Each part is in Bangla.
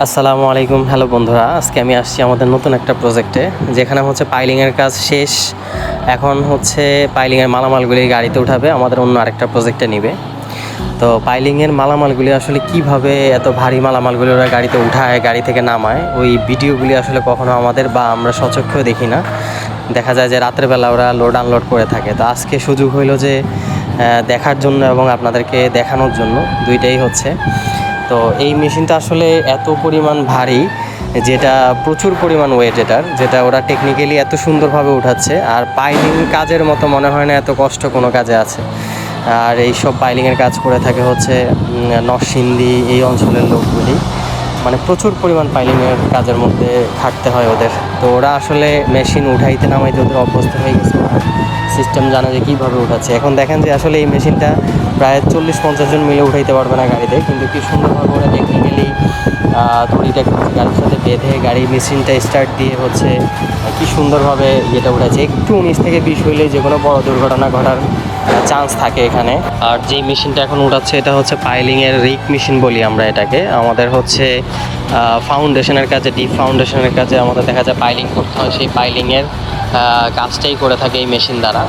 আসসালামু আলাইকুম। হ্যালো বন্ধুরা, আজকে আমি আসছি আমাদের নতুন একটা প্রজেক্টে যেখানে হচ্ছে পাইলিংয়ের কাজ শেষ। এখন হচ্ছে পাইলিংয়ের মালামালগুলি গাড়িতে উঠাবে, আমাদের অন্য আরেকটা প্রজেক্টে নিবে। তো পাইলিংয়ের মালামালগুলি আসলে কীভাবে এত ভারী মালামালগুলি ওরা গাড়িতে উঠায়, গাড়ি থেকে নামায়, ওই ভিডিওগুলি আসলে কখনো আমাদের বা আমরা সচক্ষেও দেখি না। দেখা যায় যে রাতের বেলা ওরা লোড আনলোড করে থাকে। তো আজকে সুযোগ হইল যে দেখার জন্য এবং আপনাদেরকে দেখানোর জন্য দুইটাই হচ্ছে। তো এই মেশিনটা আসলে এত পরিমাণ ভারী যেটা প্রচুর পরিমাণ ওয়েট এটার যেটা ওরা টেকনিক্যালি এত সুন্দরভাবে উঠাচ্ছে। আর পাইলিং কাজের মতো মনে হয় না এত কষ্ট কোনো কাজে আছে। আর এই সব পাইলিংয়ের কাজ করে থাকে হচ্ছে উম, নরসিংদী এই অঞ্চলের লোকগুলি। মানে প্রচুর পরিমাণ পাইলিংয়ের কাজের মধ্যে থাকতে হয় ওদের। তো ওরা আসলে মেশিন উঠাইতে নামাইতে ওদের অভ্যস্ত হয়ে গেছে। সিস্টেম জানে যে কীভাবে উঠাচ্ছে। এখন দেখেন যে আসলে এই মেশিনটা প্রায় চল্লিশ পঞ্চাশ জন মিলে উঠাইতে পারবে না গাড়িতে, কিন্তু কি সুন্দরভাবে ওরা টেকনিক্যালি হচ্ছে গাড়ির সাথে বেঁধে গাড়ি মেশিনটা স্টার্ট দিয়ে হচ্ছে কি সুন্দরভাবে ইয়েটা উঠেছে একটু উনিশ থেকে বিশ হইলে যে কোনো বড় দুর্ঘটনা ঘটার চান্স থাকে এখানে। আর যেই মেশিনটা এখন উঠাচ্ছে, এটা হচ্ছে পাইলিংয়ের রিক মেশিন বলি আমরা এটাকে। আমাদের হচ্ছে ফাউন্ডেশনের কাজে ডিপ ফাউন্ডেশনের কাজে আমাদের দেখা যায় পাইলিং করতে হয়, সেই পাইলিংয়ের কাজটাই করে থাকে এই মেশিন দ্বারা।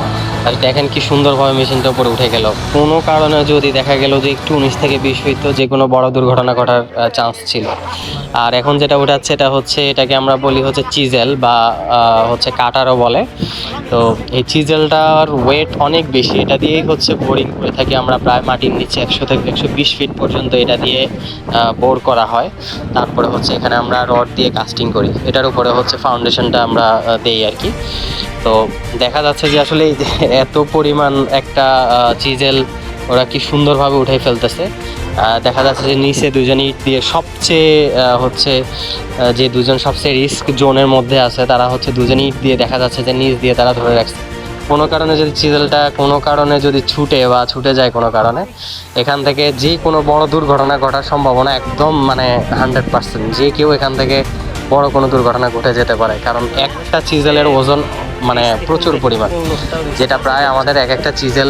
আর দেখেন কি সুন্দরভাবে মেশিনটা উপরে উঠে গেল। কোনো কারণে যদি দেখা গেল যে একটু উনিশ থেকে বিশ হইতো, যে কোনো বড় দুর্ঘটনা ঘটার চান্স ছিল। আর এখন যেটা উঠাচ্ছে, এটা হচ্ছে, এটাকে আমরা বলি হচ্ছে চিজেল বা হচ্ছে কাটারও বলে। তো এই চিজেলটার ওয়েট অনেক বেশি। এটা দিয়েই হচ্ছে বোরিং করে থাকি আমরা প্রায় মাটির নিচে একশো থেকে একশো বিশ ফিট পর্যন্ত এটা দিয়ে বোর করা হয়। তারপরে হচ্ছে এখানে আমরা রড দিয়ে কাস্টিং করি। এটার উপরে হচ্ছে ফাউন্ডেশনটা আমরা দেই আর কি। তো দেখা যাচ্ছে যে আসলে এত পরিমাণ একটা চিজেল ওরা কি সুন্দরভাবে উঠাই ফেলতেছে। দেখা যাচ্ছে যে নিচে দুজন ইট দিয়ে সবচেয়ে হচ্ছে যে দুজন সবচেয়ে রিস্ক জোনের মধ্যে আছে, তারা হচ্ছে দুজন ইট দিয়ে দেখা যাচ্ছে যে নিচ দিয়ে তারা ধরে রাখছে। কোনো কারণে যদি চিজেলটা কোনো কারণে যদি ছুটে বা ছুটে যায় কোনো কারণে, এখান থেকে যে কোনো বড় দুর্ঘটনা ঘটার সম্ভাবনা একদম মানে হান্ড্রেড পার্সেন্ট যে কেউ এখান থেকে বড় কোনো দুর্ঘটনা ঘটে যেতে পারে, কারণ একটা চিজেলের ওজন মানে প্রচুর পরিমাণ। যেটা প্রায় আমাদের এক একটা চিজেল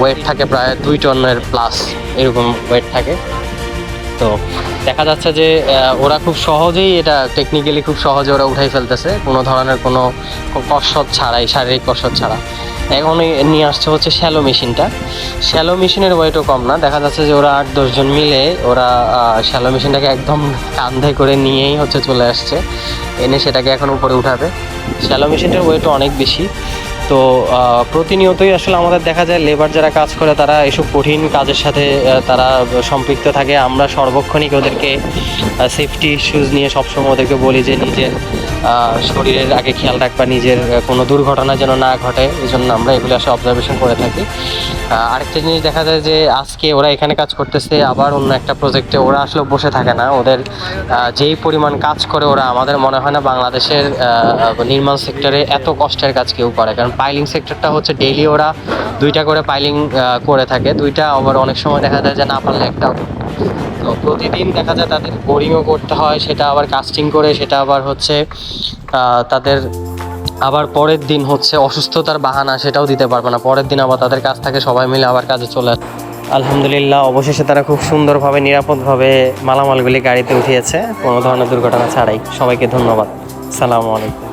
ওয়েট থাকে প্রায় দুই টনের প্লাস এরকম ওয়েট থাকে। তো দেখা যাচ্ছে যে ওরা খুব সহজেই এটা টেকনিক্যালি খুব সহজে ওরা উঠাই ফেলতেছে, কোনো ধরনের কোনো কসরত ছাড়াই, শারীরিক কসরত ছাড়া। এখন নিয়ে আসছে হচ্ছে শ্যালো মেশিনটা। শ্যালো মেশিনের ওয়েটও কম না, দেখা যাচ্ছে যে ওরা আট দশজন মিলে ওরা শ্যালো মেশিনটাকে একদম কান্ধে করে নিয়েই হচ্ছে চলে আসছে। এনে সেটাকে এখন উপরে উঠাবে। শ্যালো মেশিনটার ওয়েটও অনেক বেশি। তো প্রতিনিয়তই আসলে আমাদের দেখা যায় লেবার যারা কাজ করে তারা এসব কঠিন কাজের সাথে তারা সম্পৃক্ত থাকে। আমরা সর্বক্ষণিক ওদেরকে সেফটি ইস্যুজ নিয়ে সবসময় ওদেরকে বলি যে নিজের শরীরের আগে খেয়াল রাখবা, নিজের কোনো দুর্ঘটনা যেন না ঘটে। এই জন্য আমরা এগুলো আসলে অবজারভেশন করে থাকি। আরেকটা জিনিস দেখা যায় যে আজকে ওরা এখানে কাজ করতেছে, আবার অন্য একটা প্রজেক্টে ওরা আসলে বসে থাকে না। ওদের যেই পরিমাণ কাজ করে ওরা, আমাদের মনে হয় না বাংলাদেশের নির্মাণ সেক্টরে এত কষ্টের কাজ কেউ করে। কারণ পাইলিং সেক্টরটা হচ্ছে ডেইলি ওরা দুইটা করে পাইলিং করে থাকে। দুইটা আবার অনেক সময় দেখা যায় যে না পারলে একটা তো প্রতিদিন দেখা যায় তাদের বোরিংও করতে হয়, সেটা আবার কাস্টিং করে, সেটা আবার হচ্ছে তাদের আবার পরের দিন হচ্ছে অসুস্থতার বাহানা সেটাও দিতে পারবে না। পরের দিন আবার তাদের কাছ থেকে, সবাই মিলে আবার কাজে চলে আলহামদুলিল্লাহ, অবশেষে তারা খুব সুন্দরভাবে, নিরাপদভাবে মালামালগুলি গাড়িতে উঠিয়েছে। কোনো ধরনের দুর্ঘটনা ছাড়াই। সবাইকে ধন্যবাদ। সালামু আলাইকুম।